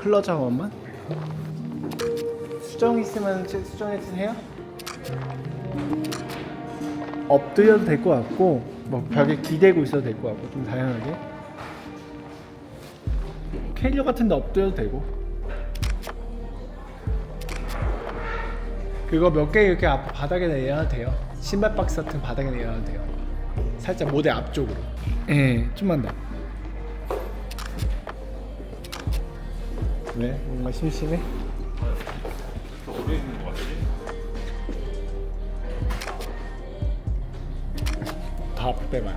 클러즈 한 번만. 수정 있으면 제- 수정해 주세요. 엎드려도 될 것 같고 뭐 벽에 기대고 있어도 될 것 같고 좀 다양하게. 캐리어 같은데 엎드려도 되고. 그거 몇 개 이렇게 앞 바닥에 내려도 돼요. 신발 박스 같은 바닥에 내려도 돼요. 살짝 모델 앞쪽으로. 예, 좀만 더. 왜? 뭔가 심심해? 거 같지? 더 앞으로 빼봐요.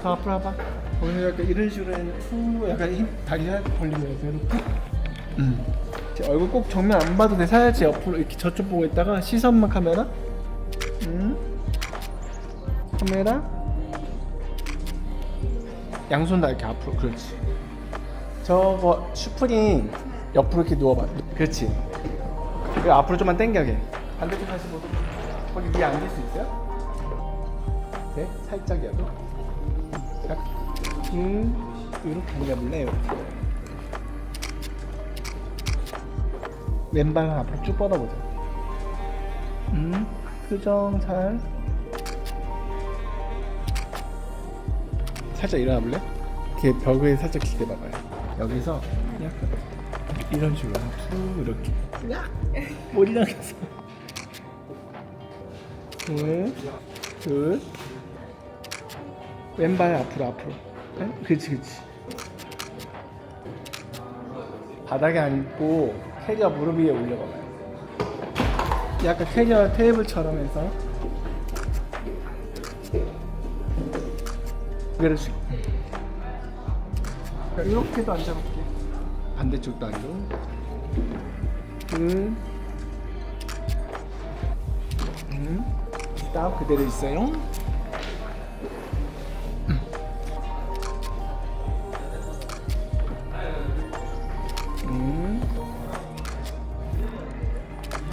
더 앞으로 와봐. 오늘 약간 이런 식으로 후 약간 힘 다리 살짝 벌리면서 이렇게. 음. 제 얼굴 꼭 정면 안 봐도 돼. 살짝 옆으로 이렇게 저쪽 보고 있다가 시선만 카메라. 음. 카메라. 양손 다 이렇게 앞으로. 그렇지. 저거 슈프림 옆으로 이렇게 누워봐. 그렇지. 그리고 앞으로 좀만 당겨게. 반대쪽 다시 보고. 거기 위에 앉을 수 있어요? 네, 살짝이라도. 약, 음, 이렇게 올려볼래? 이렇게. 왼발 앞으로 쭉 뻗어보자. 음, 표정 잘. 살짝 일어나볼래? 이렇게 벽에 살짝 기대봐봐요. 여기서 약간 이런 식으로 툭 이렇게. 일어나겠어. 둘, 둘. 왼발 앞으로 앞으로. 응? 그렇지 그렇지. 바닥에 앉고 캐리어 무릎 위에 올려봐봐요. 약간 캐리어 테이블처럼 해서. 그렇지. 이렇게도 앉아볼게. 반대쪽도 앉고. 둘. 음. 스탑 그대로 있어요. 음.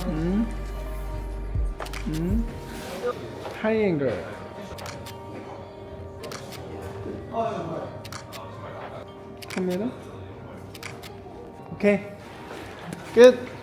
음. 음. 하이앵글. 카메라. 오케이. 끝.